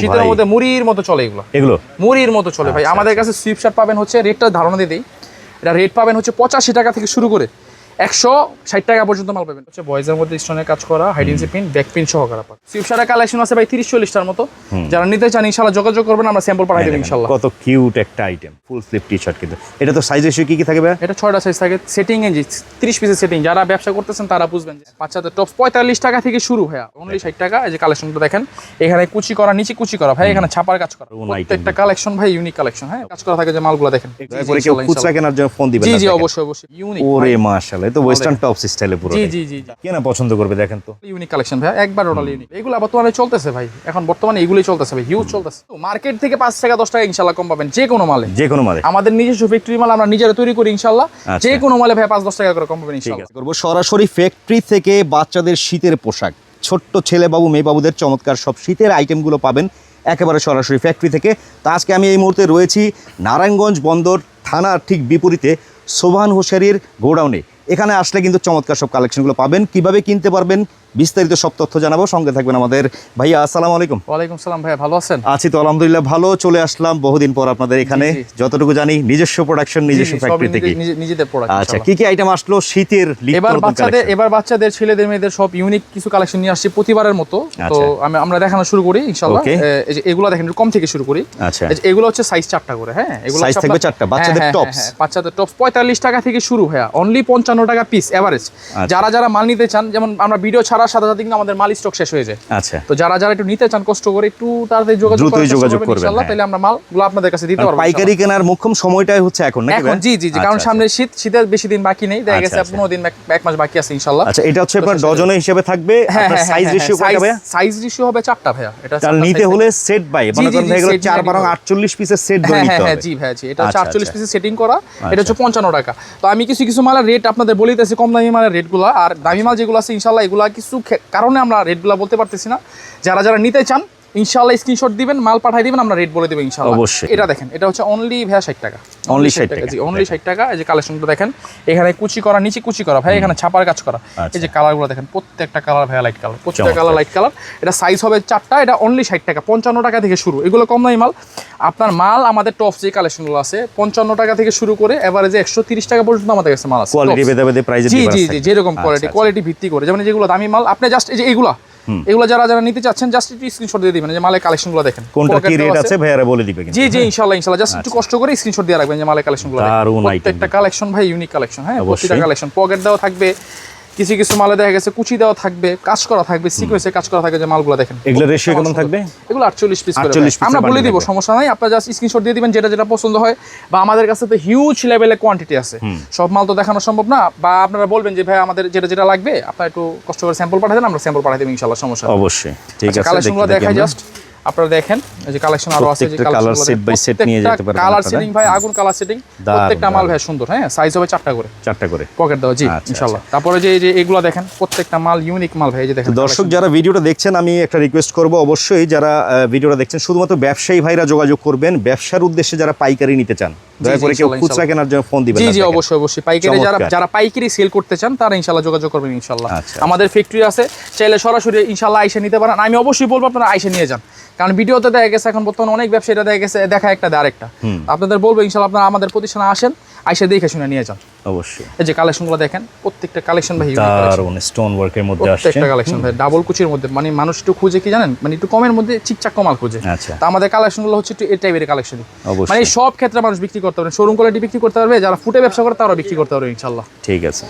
শীতের মধ্যে মুড়ির মতো চলে এগুলো। এগুলো? মুড়ির মতো চলে ভাই। আচ্ছা, আমাদের কাছে সুইপ শার্ট পাবেন হচ্ছে রেটটা ধারণা দিয়ে দিই। এটা রেট পাবেন হচ্ছে পঁচাশি টাকা থেকে শুরু করে একশো ষাট টাকা পর্যন্ত মাল পাবেন। হচ্ছে বয়েজের মধ্যে স্টোনের কাজ করা হাইডেন্সি পিন ব্যাক পিন সহ করা সুইপ শার্টের কালেকশন আছে ভাই তিরিশ চল্লিশটার মতো। যারা নিতে চান ইনশাল্লাহ যোগাযোগ করবেন আমরা স্যাম্পল পাঠাই দেবো ইনশাল্লাহ। কত কিউট একটা item full sleeve T shirt কিন্তু। এটা তো সাইজ রেশিও কি কি থাকবে? এটা ছয়টা সাইজ থাকে সেটিং এ যে তিরিশ পিসের সেটিং যারা ব্যবসা করতেছেন তারা বুঝবেন যে বাচ্চাদের টপ পঁয়তাল্লিশ টাকা থেকে শুরু ভাইয়া। অনলি ষাট টাকা এই যে কালেকশনটা দেখেন এখানে কুচি করা নিচে কুচি করা। ভাই এখানে ছাপার কাজ করা। প্রত্যেকটা কালেকশন ভাই ইউনিক কালেকশন হ্যাঁ? কাজ করা থাকে যে মালগুলো দেখেন। কেনার জন্য ফোন দিবেন জি জি অবশ্যই অবশ্যই। ইউনিক ওরে মাশাআল্লাহ এ তো? ওয়েস্টার্ন টপ স্টাইলে পুরো জি জি জি কে পছন্দ করবে দেখেন তো? ইউনিক কালেকশন ভাই একবার ওটাল ইউনিক এগুলো বর্তমানে চলতেছে ভাই। এখন বর্তমানে এগুলোই চলতেছে ভাই হিউজ চলতেছে। মার্কেট থেকে পাঁচ টাকা দশ টাকা ইনশাল্লাহ কম পাবেন যে কোনো মালে। যে কোনো মালে। আমাদের নিজস্ব ফ্যাক্টরি মাল আমরা নিজেরা তৈরি করি ইনশাল্লাহ। আচ্ছা। যে কোনো মালে ভাই পাঁচ দশ টাকা করে কম পাবেন ইনশাল্লাহ। করব সরাসরি ফ্যাক্টরি থেকে বাচ্চাদের শীতের পোশাক। ছোট্ট ছেলে বাবু মেয়ে বাবুদের চমৎকার সব শীতের আইটেমগুলো পাবেন একেবারে সরাসরি ফ্যাক্টরি থেকে। তো আজকে আমি এই মুহূর্তে রয়েছি নারায়ণগঞ্জ বন্দর থানার ঠিক বিপরীতে সোভান হোসেরির গোডাউনে। এখানে আসলে কিন্তু চমৎকার সব কালেকশনগুলো পাবেন। কীভাবে কিনতে পারবেন? বিস্তারিত সব তথ্য জানাব। সঙ্গে থাকবেন আমাদের ভাইয়া আসসালামু আলাইকুম। ওয়ালাইকুম সালাম ভাইয়া ভালো আছেন? আছি তো আলহামদুলিল্লাহ ভালো চলে আসলাম বহুদিন পর আপনাদের এখানে। যতটুকু জানি নিজস্ব প্রোডাকশন নিজস্ব ফ্যাক্টরি থেকে। নিজেদের প্রোডাক্ট আচ্ছা কি কি আইটেম আসলো? শীতের এবার বাচ্চাদের এবার বাচ্চাদের ছেলেদের মেয়েদের সব ইউনিক কিছু কালেকশন নিয়ে আসছি প্রতিবারের মতো। তো আচ্ছা। আমি আমরা দেখানো শুরু করি ইনশাআল্লাহ। এই যে এগুলো দেখেন কম থেকে শুরু করি। আচ্ছা। এগুলো হচ্ছে সাইজ চারটা করে হ্যাঁ? এগুলো হচ্ছে থাকবে চারটা, বাচ্চাদের হ্যাঁ, হ্যাঁ। হ্যাঁ, বাচ্চাদের টপস পঁয়তাল্লিশ টাকা থেকে শুরু হ্যাঁ অনলি পঞ্চান্ন টাকা পিস এভারেজ আচ্ছা। যারা যারা মাল নিতে চান যেমন আমরা ভিডিও ছাড়ার সাথে সাথে কিন্তু আমাদের মাল স্টক শেষ হয়ে যায়। আচ্ছা। তো যারা যারা একটু নিতে চান কষ্ট করে একটু তাড়াতাড়ি যোগাযোগ দ্রুতই করার যোগাযোগ করবেন ইনশাআল্লাহ হ্যাঁ। তাহলে আমরা মালগুলো আপনাদের কাছে দিতে পারব পাইকারি কেনার মোক্ষম সময়টাই হচ্ছে এখন নাকি এখন জি জি জি কারণ আচ্ছা, সামনে শীত শীতের বেশি দিন বাকি নেই দেখা আচ্ছা, গেছে আচ্ছা। পনেরো দিন এক- মাস বাকি আছে ইনশাল্লাহ। আচ্ছা এটা হচ্ছে আপনার ডজনে হিসেবে থাকবে? হ্যাঁ আপনার হ্যাঁ সাইজ রেশিও কয়টা ভাইয়া? সাইজ রেশিও হবে চারটা ভাইয়া এটা চারটা নিতে হলে সেট বাই মনে হয়ে গেল set চার নিয়ে বারং নিতে হবে। আটচল্লিশ পিসের সেট ধরে হ্যাঁ হ্যাঁ হ্যাঁ জি ভাইয়া জি এটা আচ্ছা, চারচল্লিশ আচ্ছা। সেটিং করা এটা হচ্ছে পঞ্চান্ন টাকা। তো আমি কিছু কিছু মালের রেট আপনাদের বলে দিতেছি কম দামি মালের রেটগুলো আর দামি মাল যেগুলো আছে ইনশাল্লাহ এগুলো কিছু কারণে আমরা রেটগুলো বলতে পারতেছি না। যারা যারা নিতে চান ইনশাল্লাহ স্ক্রিনশট দিবেন মাল পাঠাই দিবেন আমরা রেট বলে দেবো ইনশাল্লাহ অবশ্যই। এটা দেখেন এটা হচ্ছে অনলি ভাইয়া ষাট টাকা। Only 60 টাকা। জি অনলি ষাট টাকা। এই যে কালেকশনটা দেখেন এখানে কুচি করা নিচে কুচি করা ভাই এখানে ছাপার কাজ করা। আচ্ছা। এই যে কালারগুলো দেখেন প্রত্যেকটা কালার ভাইয়া লাইট কালার প্রত্যেকটা কালার লাইট কালার এটা সাইজ হবে চারটা এটা অনলি ষাট টাকা পঞ্চান্ন টাকা থেকে শুরু। এগুলো কম দামি মাল। আপনার মাল আমাদের টপ যে কালেকশনগুলো আছে পঞ্চান্ন টাকা থেকে শুরু করে এভারেজে একশো তিরিশ টাকা পর্যন্ত আমাদের কাছে মাল আছে। কোয়ালিটি। ভেদে ভেদে জি জি জি যেরকম কোয়ালিটি কোয়ালিটি ভিত্তি করে। যেমন যেগুলো দামি মাল আপনি জাস্ট এই যে এগুলা এগুলো যারা যারা নিতে চাচ্ছেন জাস্ট একটু স্ক্রিনশট দিয়ে দিবেন যে মালের কালেকশনগুলো দেখেন। কোনটা কি রেট আছে। ভাইয়ারা বলে দিবে জি জি ইনশাআল্লাহ ইনশাআল্লাহ। জাস্ট একটু কষ্ট করে স্ক্রিনশট দিয়ে রাখবেন যে মালের কালেকশনগুলো প্রত্যেকটা কালেকশন ভাই ইউনিক কালেকশন হ্যাঁ প্রত্যেকটা কালেকশন পকেট দাও থাকবে কিছু কিছু মালে দেখা গেছে কুচি দেওয়া থাকবে কাজ করা থাকবে সিকোয়েন্সে কাজ করা থাকবে যে মালগুলো দেখেন। এগুলো রেশিও কেমন থাকবে? এগুলো আটচল্লিশ পিস 48 piece আমরা বলে দিব সমস্যা নাই আপনারা জাস্ট স্ক্রিনশট দিয়ে দিবেন যেটা যেটা পছন্দ হয় বা আমাদের কাছে তো হিউজ লেভেলের কোয়ান্টিটি আছে। সব মাল তো দেখানো সম্ভব না বা আপনারা বলবেন যে ভাই আমাদের যেটা যেটা লাগবে আপনারা একটু কষ্ট করে স্যাম্পল পাঠাতেন আমরা স্যাম্পল পাঠাই দেবো ইনশাল্লাহ সমস্যা অবশ্যই ঠিক আছে কালেকশনগুলো দেখাই জাস্ট আপনারা দেখেন এই যে কালেকশন আরও আছে যে কালার সেট বাই সেট নিয়ে যেতে পারবেন কালার সেটিং ভাই আগুন কালার সেটিং প্রত্যেকটা মাল ভাই সুন্দর হ্যাঁ সাইজ হবে চারটা করে। চারটা করে। পকেট দাও জি আচ্ছা, ইনশাআল্লাহ তারপরে যে এই যে এগুলো দেখেন প্রত্যেকটা মাল ইউনিক মাল ভাই এই যে দেখেন দর্শক যারা ভিডিওটা দেখছেন আমি একটা রিকোয়েস্ট করব অবশ্যই যারা ভিডিওটা দেখছেন শুধুমাত্র ব্যবসায়ী ভাইরা যোগাযোগ করবেন। ব্যবসার উদ্দেশ্যে যারা পাইকারি নিতে চান দয়া করে কেউ খুচরা কেনার জন্য ফোন দিবেন জি জি অবশ্যই অবশ্যই। পাইকারি যারা। যারা পাইকারি সেল করতে চান তারা ইনশাল্লাহ যোগাযোগ করবেন ইনশাল্লাহ। আচ্ছা। আমাদের ফ্যাক্টরি আছে চাইলে সরাসরি ইনশাল্লাহ আইসে নিতে পারেন। আমি অবশ্যই বলব আপনারা আইসে নিয়ে যান। কারণ ভিডিওতে দেখা গেছে এখন বর্তমানে অনেক ব্যবসায়ীরা দেখা গেছে দেখা একটা দেয় আরেকটা। আপনাদের বলব ইনশাল্লাহ আপনারা আমাদের প্রতিষ্ঠানে আসেন আইসে দেখে শুনে নিয়ে যান। অবশ্যই। এই যে কালেকশনগুলো দেখেন প্রত্যেকটা কালেকশন ভাই। দারুণ স্টোন ওয়ার্কের মধ্যে আসছে। প্রত্যেকটা কালেকশন ভাই ডাবল কুচির মধ্যে মানে মানুষ একটু খুঁজে কি জানেন? মানে একটু কমের মধ্যে চিকচাক কমাল খুঁজে। আচ্ছা। তা আমাদের কালেকশনগুলো হচ্ছে একটু এই টাইপের কালেকশন। মানে সব ক্ষেত্রে মানুষ বিক্রি করতে পারবে শোরুম কোয়ালিটি বিক্রি করতে পারবে যারা ফুটে ব্যবসা করে তারাও বিক্রি করতে পারবে ইনশাল্লাহ ঠিক আছে।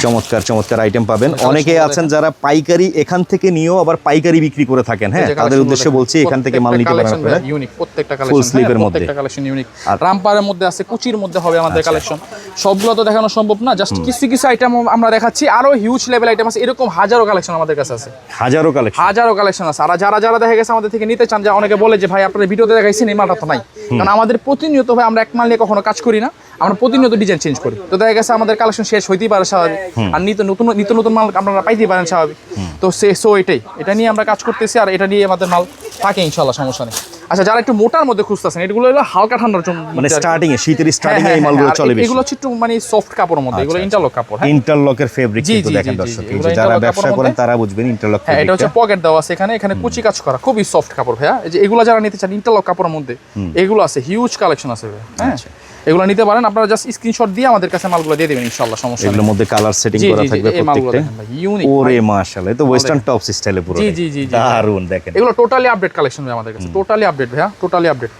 চমৎকার চমৎকার আইটেম পাবেন। অনেকে আছেন যারা পাইকারি এখান থেকে নিয়েও আবার পাইকারি বিক্রি করে থাকেন হ্যাঁ? তাদের উদ্দেশ্যে বলছি এখান থেকে মাল নিতে পারেন ইউনিক প্রত্যেকটা কালেকশন sleeve এর মধ্যে। প্রত্যেকটা কালেকশন ইউনিক আর- আচ্ছা। রামপারের মধ্যে আছে কুচির মধ্যে হবে আমাদের কালেকশন সবগুলো তো দেখানো সম্ভব না জাস্ট কিছু কিছু আইটেম আমরা দেখাচ্ছি। আরও হিউজ লেভেল আইটেম আছে এরকম হাজারো কালেকশন আমাদের কাছে আছে। হাজারো কালেকশন হাজারো কালেকশন আছে। আর যারা যারা দেখা গেছে আমাদের থেকে নিতে চান যে অনেকে বলে যে ভাই আপনার ভিডিওতে দেখাইছেন এই মালটা তো নাই। কারণ আমাদের প্রতিনিয়ত ভাই আমরা এক মাল নিয়ে কখনো কাজ করি না। আমরা প্রতিনিয়ত ডিজাইন চেঞ্জ করি। তো দেখা গেছে আমাদের কালেকশন শেষ হইতেই পারে স্বাভাবিক। আর নিত্য নতুন নিত্য নতুন মাল আপনারা পাইতেই পারেন স্বাভাবিক। তো সে সো এটাই। এটা নিয়ে আমরা কাজ করতেছি আর এটা নিয়ে আমাদের মাল থাকে ইনশাল্লাহ সমস্যা নেই। আচ্ছা যারা একটু মোটার মধ্যে খুঁজতেছেন এগুলো হলো হালকা ঠান্ডার জন্য মানে স্টার্টিং এ শীতের স্টার্টিং এ হ্যাঁ, এই হ্যাঁ, মালগুলো চলে বেশি এগুলো হচ্ছে একটু মানে সফট কাপড়ের মধ্যে এগুলো আচ্ছা, ইন্টারলক কাপড় হ্যাঁ। ইন্টারলকের ফেব্রিক কিন্তু দেখেন দর্শক এই যে যারা ব্যবসা করেন তারা বুঝবেন ইন্টারলক হ্যাঁ এটা হচ্ছে পকেট দেওয়া আছে এখানে এখানে কুচি কাজ করা খুবই সফট কাপড় ভাইয়া। এই যে এগুলো যারা নিতে চান ইন্টারলক কাপড়ের মধ্যে এগুলো আছে হিউজ কালেকশন আছে ভাই হ্যাঁ। আচ্ছা। এগুলো নিতে পারেন। আপনারা জাস্ট স্ক্রিনশট দিয়ে আমাদের কাছে মালগুলো দিয়ে দেবেন ইনশাআল্লাহ সমস্যা নেই। এগুলোর মধ্যে কালার সেটিং করা থাকবে প্রত্যেকটা। ইউনিক ওরে মাশাআল্লাহ এটা ওয়েস্টার্ন টপস স্টাইলে পুরো জি, জি, জি। দারুণ দেখেন। এগুলো টোটালি আপডেট কালেকশন আমাদের কাছে। টোটালি আপডেট ভাইয়া টোটালি আপডেট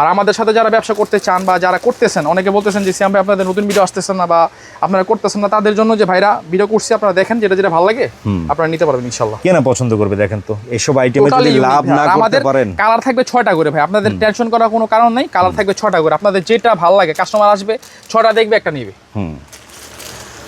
আর আমাদের সাথে যারা ব্যবসা করতে চান বা যারা করতেছেন অনেকে বলতেছেন যে সিয়াম ভাই আপনাদের নতুন ভিডিও আসতেছেন না বা আপনারা করতেছেন না। তাদের জন্য যে ভাইরা ভিডিও করছি আপনারা দেখেন যেটা যেটা ভালো লাগে আপনারা নিতে পারবেন ইনশাল্লাহ। কেন পছন্দ করবে দেখেন তো। এইসব আইটেমে যদি লাভ না করতে আমাদের পারেন। কালার থাকবে ছয়টা করে ভাই। আপনাদের টেনশন করার কোনো কারণ নেই কালার থাকবে ছয়টা করে। আপনাদের যেটা ভালো লাগে কাস্টমার আসবে ছয়টা দেখবে একটা নেবে। হুম।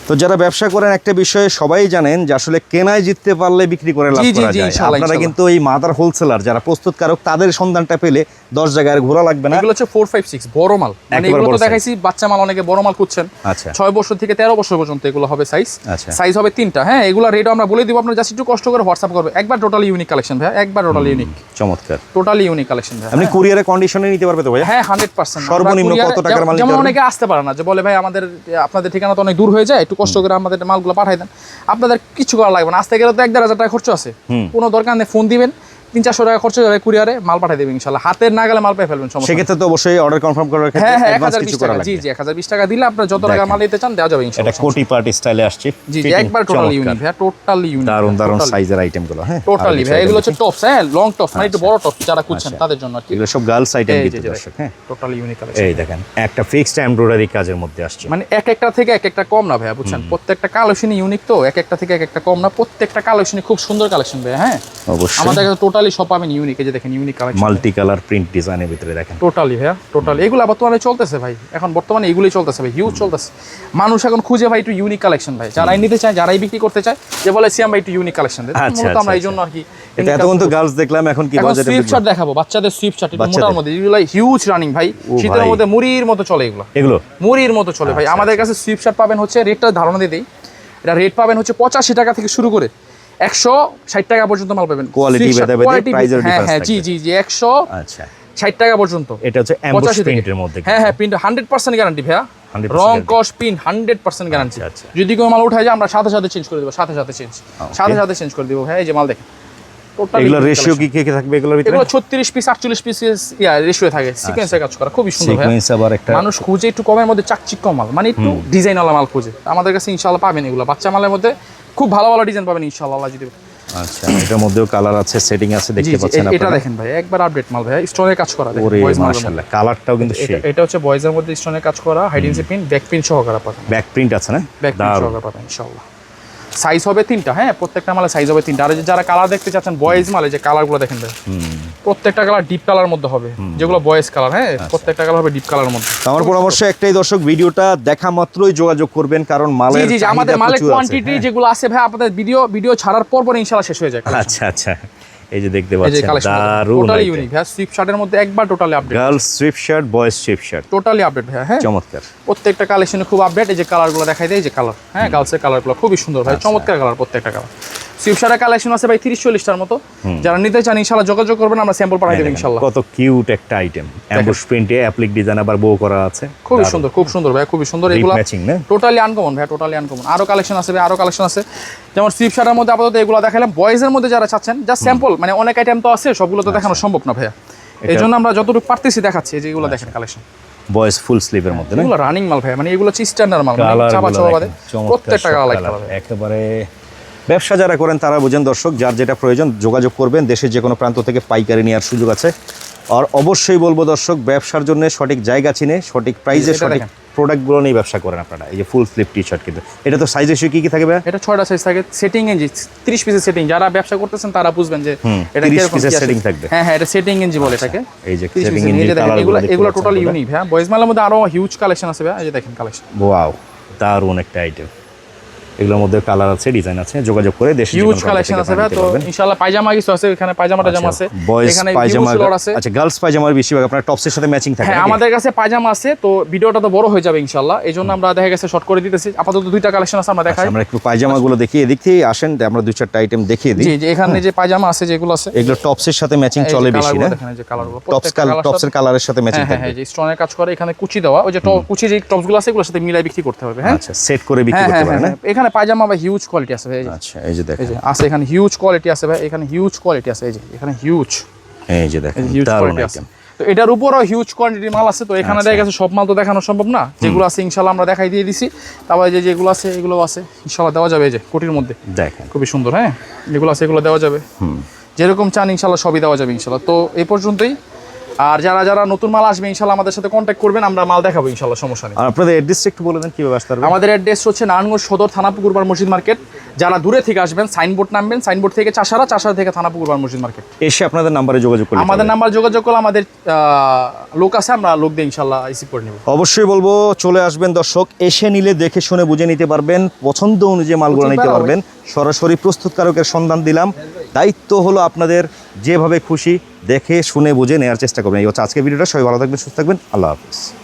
তো যারা ব্যবসা করেন একটা বিষয়ে সবাই জানেন যে আসলে কেনায় জিততে পারলে বিক্রি করে লাভ করা যায়। আপনারা কিন্তু এই মাদার হোলসেলার যারা প্রস্তুতকারক তাদের সন্ধানটা পেলে দশ জায়গায় আর ঘোরা লাগবে না। এগুলো হচ্ছে ফোর ফাইভ সিক্স বড় মাল। মানে এগুলো তো দেখাইছি বাচ্চা মাল অনেকে বড় মাল খুঁজছেন। আচ্ছা। ছয় বছর থেকে তেরো বছর পর্যন্ত এগুলো হবে সাইজ আচ্ছা। সাইজ হবে তিনটা। হ্যাঁ এগুলো রেট আমরা বলে দিব আপনার জাস্ট একটু কষ্ট করে হোয়াটসঅ্যাপ করবে। একবার টোটালি ইউনিক কালেকশন ভাই একবার টোটালি ইউনিক চমৎকার। টোটালি ইউনিক কালেকশন ভাই আপনি কুরিয়ারে কন্ডিশনে নিতে পারবে তো ভাই হ্যাঁ হান্ড্রেড পার্সেন্ট সর্বনিম্ন কত টাকার মাল যেমন অনেকে আসতে পারে না যে বলে ভাই আমাদের আপনাদের ঠিকানা তো অনেক দূর হয়ে যায় একটু কষ্ট করে আমাদের মালগুলো পাঠাই দেন। আপনাদের কিছু করা লাগবে না। আসতে গেলে তো এক দেড় হাজার টাকা খরচ আছে। কোনো দরকার নেই ফোন দিবেন। তিন চারশো টাকা খরচ হবে কুরিয়ারে মাল পাঠিয়ে দেবেন ইনশাল্লাহ। হাতের না গেলে মাল পেয়ে ফেলবেন সমস্যা। সেক্ষেত্রে তো অবশ্যই অর্ডার কনফার্ম করার ক্ষেত্রে হ্যাঁ হ্যাঁ এক হাজার বিশ টাকা জি জি এক হাজার বিশ টাকা দিলে আপনার যত টাকা মাল নিতে চান দেওয়া যাবে এটা ইনশাল্লাহ কোটি পার্টি স্টাইলে আসছে জি জি একবার টোটালি। ইউনিক ভাইয়া টোটালি ইউনিক দারুণ দারুণ সাইজের আইটেমগুলো হ্যাঁ? টোটালি ভাই এগুলো হচ্ছে টপস হ্যাঁ লং টপস মানে একটু বড় টপস যারা খুঁজছেন আচ্ছা। তাদের জন্য আর কি। এগুলো সব গার্লস আইটেম কিন্তু দর্শক হ্যাঁ? টোটালি ইউনিক কালেকশন এই দেখেন একটা ফিক্সড এমব্রয়ডারি কাজের মধ্যে আসছে। মানে এক একটা থেকে এক একটা কম না ভাইয়া বুঝছেন? প্রত্যেকটা কালেকশনই ইউনিক তো এক একটা থেকে এক একটা কম না প্রত্যেকটা কালেকশনই খুব সুন্দর কালেকশন ভাইয়া হ্যাঁ? অবশ্যই। আমাদের কাছে টোটালি সব পাবেন ইউনিক এই যে দেখেন unique collection multi colour print ডিজাইনের ভিতরে দেখেন। টোটালি ভাইয়া টোটালি এগুলো বর্তমানে চলতেছে ভাই। এখন বর্তমানে এগুলোই চলতেছে ভাই হিউজ চলতেছে। মানুষ এখন খুঁজে ভাই একটু ইউনিক কালেকশন ভাই। যারাই নিতে চায় যারাই বিক্রি করতে চায় যে বলে সিয়াম ভাই একটু ইউনিক কালেকশন আচ্ছা, মূলত আমরা আচ্ছা, এই জন্য আর কি এটা এতক্ষণ তো গার্লস দেখলাম এখন কি বাজেটে সুইফট দেখাবো বাচ্চাদের সুইফট শার্ট একটু মোটার মধ্যে এগুলো হিউজ রানিং ভাই। শীতের মধ্যে মুড়ির মতো চলে এগুলো। এগুলো? মুড়ির মতো চলে ভাই। আচ্ছা, আমাদের কাছে সুইফট শার্ট পাবেন হচ্ছে রেটটা ধারণা দিয়ে দিই। এটা রেট পাবেন হচ্ছে পঁচাশি টাকা থেকে শুরু করে। একশো ষাট টাকা পর্যন্ত মাল পাবেন। এর হ্যাঁ হ্যাঁ জি জি জি একশো আচ্ছা ষাট টাকা পর্যন্ত। এটা হচ্ছে এমবোস 85 থেকে। প্রিন্টের মধ্যে হ্যাঁ হ্যাঁ প্রিন্ট হান্ড্রেড পার্সেন্ট গ্যারান্টি ভাইয়া। রং কস পিন হান্ড্রেড পার্সেন্ট গ্যারান্টি আচ্ছা, আচ্ছা। যদি কোনো মাল উঠায় যায় আমরা সাথে সাথে চেঞ্জ করে দেবো সাথে সাথে চেঞ্জ সাথে সাথে চেঞ্জ করে দেবো হ্যাঁ এই যে মাল দেখেন। Totally এগুলো রেশিও collection। কি কে কে থাকবে এগুলোর ভিতরে? এগুলো ছত্রিশ পিস আটচল্লিশ পিস ইয়া রেশিও থাকে। সিকোয়েন্সের কাজ করা খুবই সুন্দর সিকোয়েন্স আবার একটা মানুষ খুঁজে একটু কমের মধ্যে চাকচিক্য মাল মানে একটু ডিজাইনওয়ালা মাল খুঁজে। আমাদের কাছে ইনশাল্লাহ পাবেন এগুলো। বাচ্চা মালের মধ্যে খুব ভালো ভালো ডিজাইন পাবেন ইনশাআল্লাহ আল্লাহ যদি আচ্ছা এটার মধ্যেও কালার আছে সেটিং আছে দেখতে পাচ্ছেন আপনারা এটা দেখেন ভাই একবার আপডেট মাল ভাই স্টোনের কাজ করা ওরে। মাশাআল্লাহ কালারটাও কিন্তু সেই এটা- হচ্ছে বয়েজের মধ্যে স্টোনের কাজ করা হাইডেন্সি পিন ব্যাক পিন সহকারে পাবেন। ব্যাক প্রিন্ট আছে না? ব্যাক প্রিন্ট সহকারে পাবেন ইনশাল্লাহ সাইজ হবে তিনটা হ্যাঁ? প্রত্যেকটা মালে সাইজ হবে তিনটা। আর যারা কালার দেখতে চাচ্ছেন বয়েজ মালে যে কালারগুলো দেখেন প্রত্যেকটা কালার ডিপ কালার মধ্যে হবে যেগুলো বয়েজ কালার হ্যাঁ? আচ্ছা। প্রত্যেকটা কালার হবে ডিপ কালার মধ্যে। আমার পরামর্শ একটাই দর্শক ভিডিওটা দেখা মাত্রই যোগাযোগ করবেন কারণ মালে মালের জি জি, আমাদের মালে মালের কোয়ান্টিটি হ্যাঁ। যেগুলো আছে ভাই আপনাদের ভিডিও ভিডিও ছাড়ার পর পর ইনশাল্লাহ শেষ হয়ে যায়। আচ্ছা আচ্ছা। এই যে দেখতে পাচ্ছেন দারুণ টোটালি ইউনিক ভাই সুইফট শার্টের মধ্যে একবার totally update girls sweat shirt boys sweat shirt totally update ভাই হ্যাঁ। চমৎকার। প্রত্যেকটা কালেকশনে খুব আপডেট এই যে কালারগুলো দেখাই দেয় এই যে কালার হ্যাঁ গার্লসের কালারগুলো খুবই সুন্দর আচ্ছা। ভাই চমৎকার কালার প্রত্যেকটা কালার কালেকশন আছে ভাই তিরিশ চল্লিশটার মতো যারা নিতে চান ইনশাল্লাহ যোগাযোগ করবেন আমরা স্যাম্পল পাঠাই দেবো ইনশাল্লাহ। কত কিউট একটা আইটেম অ্যাম্বুশ প্রিন্টে অ্যাপ্লিক ডিজাইন আবার বউ করা আছে। খুবই সুন্দর খুব সুন্দর ভাই খুবই সুন্দর। এগুলো টোটালি আনকমন ভাই টোটালি আনকমন আরও কালেকশন আছে ভাই আরও কালেকশন আছে। যেমন মধ্যে আপাতত এগুলো দেখালাম বয়েজের মধ্যে যারা চাচ্ছেন জাস্ট স্যাম্পল মানে অনেক আইটেম তো আছে সবগুলো তো দেখানো সম্ভব না ভাইয়া। এই জন্য আমরা যতটুকু পারতেছি দেখাচ্ছি এই যে এগুলো দেখেন কালেকশন বয়েজ ফুল স্লিভের মধ্যে এগুলো রানিং মাল ভাই মানে এগুলো হচ্ছে স্ট্যান্ডার্ড মাল মানে চাপা চাপা বাদে প্রত্যেকটা কালার একেবারে ব্যবসা যারা করেন তারা বুঝেন দর্শক যার যেটা প্রয়োজন যোগাযোগ করবেন। দেশের যে কোনো প্রান্ত থেকে পাইকারি নেওয়ার সুযোগ আছে। আর অবশ্যই বলব দর্শক ব্যবসার জন্য সঠিক জায়গা চিনে সঠিক প্রাইসে সঠিক প্রোডাক্টগুলো নিয়ে ব্যবসা করেন আপনারা। এই যে ফুল স্লিপ টি শার্ট কিন্তু। এটা তো সাইজ এসে কি কি থাকবে? এটা ছয়টা সাইজ থাকে। সেটিং এনজি তিরিশ পিসের সেটিং যারা ব্যবসা করতেছেন তারা বুঝবেন যে এটা 30 কীরকম পিসের কি setting থাকবে। হ্যাঁ হ্যাঁ এটা সেটিং এনজি বলে এটাকে। এই যে 30 setting piece engine এই যে দেখেন, colour এগুলো এগুলো টোটালি ইউনিক হ্যাঁ। বয়েজ মালের মধ্যে আরও হিউজ কালেকশন আছে ভাই। এই যে দেখেন কালেকশন ওয়াও দারুণ একটা আইটেম এগুলোর মধ্যে কালার আছে ডিজাইন আছে যোগাযোগ করে দেশে হিউজ কালেকশন আছে ভাই তো ইনশাআল্লাহ পায়জামা কিছু আছে এখানে পায়জামা টাজামা আছে। বয়েজ এখানে পায়জামা আছে। আচ্ছা গার্লস পায়জামার বেশিরভাগ আপনার টপসের সাথে ম্যাচিং থাকে হ্যাঁ আমাদের কাছে পায়জামা আছে তো ভিডিওটা তো বড় হয়ে যাবে ইনশাআল্লাহ। এই জন্য আমরা দেখা গেছে শর্ট করে দিতেছি। আপাতত দুইটা কালেকশন আছে আমরা দেখাই। আচ্ছা, আমরা একটু পায়জামাগুলো দেখি এদিক থেকে আসেন আমরা দুই চারটা আইটেম দেখিয়ে দিই। জি যে এখানে যে পায়জামা আছে যেগুলো আছে। এগুলো টপসের সাথে ম্যাচিং চলে বেশি কালারগুলো না এই যে কালারগুলো টপস colour টপসের কালারের সাথে ম্যাচিং হ্যাঁ হ্যাঁ হ্যাঁ যে স্টোনের কাজ করে এখানে কুচি দেওয়া ওই যে কুচি যে টপসগুলো আছে এগুলোর সাথে মিলাই বিক্রি করতে হবে হ্যাঁ? আচ্ছা সেট করে বিক্রি হ্যাঁ করতে হ্যাঁ হ্যাঁ, না হ্যাঁ। এখানে পায়জামা বা হিউজ কোয়ালিটি আছে ভাই আচ্ছা এই যে এই দেখেন যে আছে এখানে হিউজ কোয়ালিটি আছে ভাই এখানে হিউজ কোয়ালিটি আছে এই যে এখানে হিউজ এই যে দেখেন হিউজ কোয়ালিটি আছে। তো এটার উপরও হিউজ কোয়ান্টিটির মাল আছে তো এখানে আচ্ছা। দেখা গেছে সব মাল তো দেখানো সম্ভব না। যেগুলো আছে ইনশাল্লাহ আমরা দেখাই দিয়ে দিছি। তারপরে যে যেগুলো আছে এগুলো আছে ইনশাল্লাহ দেওয়া যাবে এই যে কোটির মধ্যে। দেখেন। খুবই সুন্দর হ্যাঁ? যেগুলো আছে এগুলো দেওয়া যাবে। যেরকম চান ইনশাল্লাহ সবই দেওয়া যাবে ইনশাল্লাহ তো এই পর্যন্তই। আর যারা যারা নতুন মাল আসবে ইনশাল্লাহ আমাদের সাথে কন্ট্যাক্ট করবেন আমরা মাল দেখাবো ইনশাল্লাহ সমস্যা নেই। আপনাদের অ্যাড্রেসটা একটু বলে দেন কীভাবে আসতে পারবেন? আমাদের অ্যাড্রেস হচ্ছে নারায়ণগঞ্জ সদর থানাপুকুরবার মসজিদ মার্কেট। যারা দূরে থেকে আসবেন সাইনবোর্ড নামবেন সাইনবোর্ড থেকে চাষারা চাষারা থেকে থানাপুকুরবার মসজিদ মার্কেট। এসে আপনাদের নাম্বারে যোগাযোগ করলে আমাদের। নাম্বার যোগাযোগ করলে আমাদের লোক আছে আমরা লোক দিয়ে ইনশাল্লাহ রিসিভ করে নেব। অবশ্যই বলব চলে আসবেন দর্শক এসে নিলে দেখে শুনে বুঝে নিতে পারবেন পছন্দ অনুযায়ী মালগুলো নিতে পারবেন। সরাসরি প্রস্তুতকারকের সন্ধান দিলাম। দায়িত্ব হলো আপনাদের যেভাবে খুশি দেখে, শুনে, বুঝে নেওয়ার চেষ্টা করবেন। এই হচ্ছে আজকে ভিডিওটা। সবাই ভালো থাকবেন, সুস্থ থাকবেন। আল্লাহ হাফিজ।